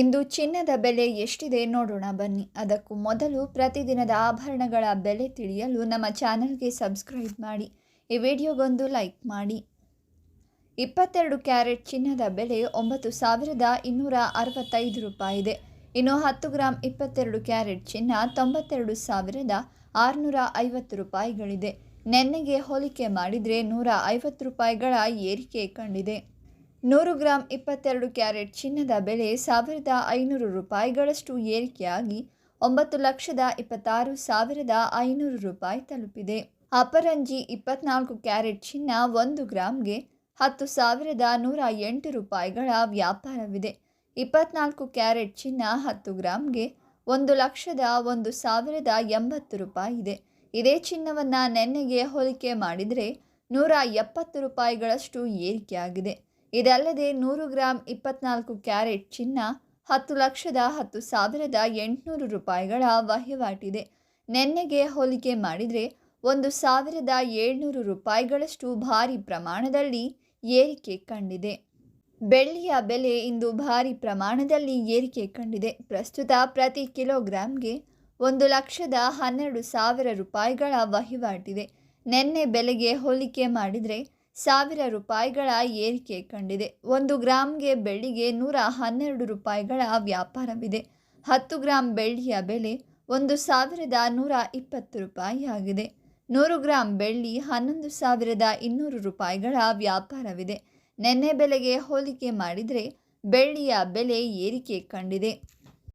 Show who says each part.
Speaker 1: ಇಂದು ಚಿನ್ನದ ಬೆಲೆ ಎಷ್ಟಿದೆ ನೋಡೋಣ ಬನ್ನಿ. ಅದಕ್ಕೂ ಮೊದಲು ಪ್ರತಿದಿನದ ಆಭರಣಗಳ ಬೆಲೆ ತಿಳಿಯಲು ನಮ್ಮ ಚಾನಲ್ಗೆ ಸಬ್ಸ್ಕ್ರೈಬ್ ಮಾಡಿ. ಈ ವಿಡಿಯೋಗೊಂದು ಲೈಕ್ ಮಾಡಿ. ಇಪ್ಪತ್ತೆರಡು ಕ್ಯಾರೆಟ್ ಚಿನ್ನದ ಬೆಲೆ ಒಂಬತ್ತು ಸಾವಿರದ ಇನ್ನೂರ ಅರವತ್ತೈದು ರೂಪಾಯಿ ಇದೆ. ಇನ್ನು ಹತ್ತು ಗ್ರಾಂ ಇಪ್ಪತ್ತೆರಡು ಕ್ಯಾರೆಟ್ ಚಿನ್ನ ತೊಂಬತ್ತೆರಡು ಸಾವಿರದ ಆರುನೂರ ಐವತ್ತು ರೂಪಾಯಿಗಳಿದೆ. ನೆನ್ನೆಗೆ ಹೋಲಿಕೆ ಮಾಡಿದರೆ ನೂರ ಐವತ್ತು ರೂಪಾಯಿಗಳ ಏರಿಕೆ ಕಂಡಿದೆ. ನೂರು ಗ್ರಾಂ ಇಪ್ಪತ್ತೆರಡು ಕ್ಯಾರೆಟ್ ಚಿನ್ನದ ಬೆಲೆ ಸಾವಿರದ ಐನೂರು ರೂಪಾಯಿಗಳಷ್ಟು ಏರಿಕೆಯಾಗಿ ಒಂಬತ್ತು ಲಕ್ಷದ ಇಪ್ಪತ್ತಾರು ಸಾವಿರದ ಐನೂರು ರೂಪಾಯಿ ತಲುಪಿದೆ. ಅಪರಂಜಿ ಇಪ್ಪತ್ನಾಲ್ಕು ಕ್ಯಾರೆಟ್ ಚಿನ್ನ ಒಂದು ಗ್ರಾಂಗೆ ಹತ್ತು ಸಾವಿರದ ನೂರ ಎಂಟು ರೂಪಾಯಿಗಳ ವ್ಯಾಪಾರವಿದೆ. ಇಪ್ಪತ್ನಾಲ್ಕು ಕ್ಯಾರೆಟ್ ಚಿನ್ನ ಹತ್ತು ಗ್ರಾಂಗೆ ಒಂದು ಲಕ್ಷದ ಒಂದು ಸಾವಿರದ ಎಂಬತ್ತು ರೂಪಾಯಿ ಇದೆ ಇದೇ ಚಿನ್ನವನ್ನು ನೆನ್ನೆಗೆ ಹೋಲಿಕೆ ಮಾಡಿದರೆ ನೂರ ಎಪ್ಪತ್ತು ರೂಪಾಯಿಗಳಷ್ಟು ಏರಿಕೆಯಾಗಿದೆ. ಇದಲ್ಲದೆ ನೂರು ಗ್ರಾಂ ಇಪ್ಪತ್ನಾಲ್ಕು ಕ್ಯಾರೆಟ್ ಚಿನ್ನ, ಹತ್ತು ಲಕ್ಷದ ಹತ್ತು ಸಾವಿರದ ಎಂಟುನೂರು ರೂಪಾಯಿಗಳ ವಹಿವಾಟಿದೆ. ನೆನ್ನೆಗೆ ಹೋಲಿಕೆ ಮಾಡಿದರೆ ಒಂದು ಸಾವಿರದ ಏಳ್ನೂರು ರೂಪಾಯಿಗಳಷ್ಟು ಭಾರಿ ಪ್ರಮಾಣದಲ್ಲಿ ಏರಿಕೆ ಕಂಡಿದೆ. ಬೆಳ್ಳಿಯ ಬೆಲೆ ಇಂದು ಭಾರಿ ಪ್ರಮಾಣದಲ್ಲಿ ಏರಿಕೆ ಕಂಡಿದೆ. ಪ್ರಸ್ತುತ ಪ್ರತಿ ಕಿಲೋಗ್ರಾಂಗೆ ಒಂದು ಲಕ್ಷದ ಹನ್ನೆರಡು ಸಾವಿರ ರೂಪಾಯಿಗಳ ವಹಿವಾಟಿದೆ. ನಿನ್ನೆ ಬೆಲೆಗೆ ಹೋಲಿಕೆ ಮಾಡಿದರೆ ಸಾವಿರ ರೂಪಾಯಿಗಳ ಏರಿಕೆ ಕಂಡಿದೆ. ಒಂದು ಗ್ರಾಮ್ಗೆ ಬೆಳ್ಳಿಗೆ ನೂರ ಹನ್ನೆರಡು ರೂಪಾಯಿಗಳ ವ್ಯಾಪಾರವಿದೆ. ಹತ್ತು ಗ್ರಾಂ ಬೆಳ್ಳಿಯ ಬೆಲೆ ಒಂದು ಸಾವಿರದ ನೂರ ಇಪ್ಪತ್ತು ರೂಪಾಯಿ ಆಗಿದೆ ನೂರು ಗ್ರಾಂ ಬೆಳ್ಳಿ ಹನ್ನೊಂದು ಸಾವಿರದ ಇನ್ನೂರು ರೂಪಾಯಿಗಳ ವ್ಯಾಪಾರವಿದೆ. ನೆನ್ನೆ ಬೆಲೆಗೆ ಹೋಲಿಕೆ ಮಾಡಿದರೆ ಬೆಳ್ಳಿಯ ಬೆಲೆ ಏರಿಕೆ ಕಂಡಿದೆ.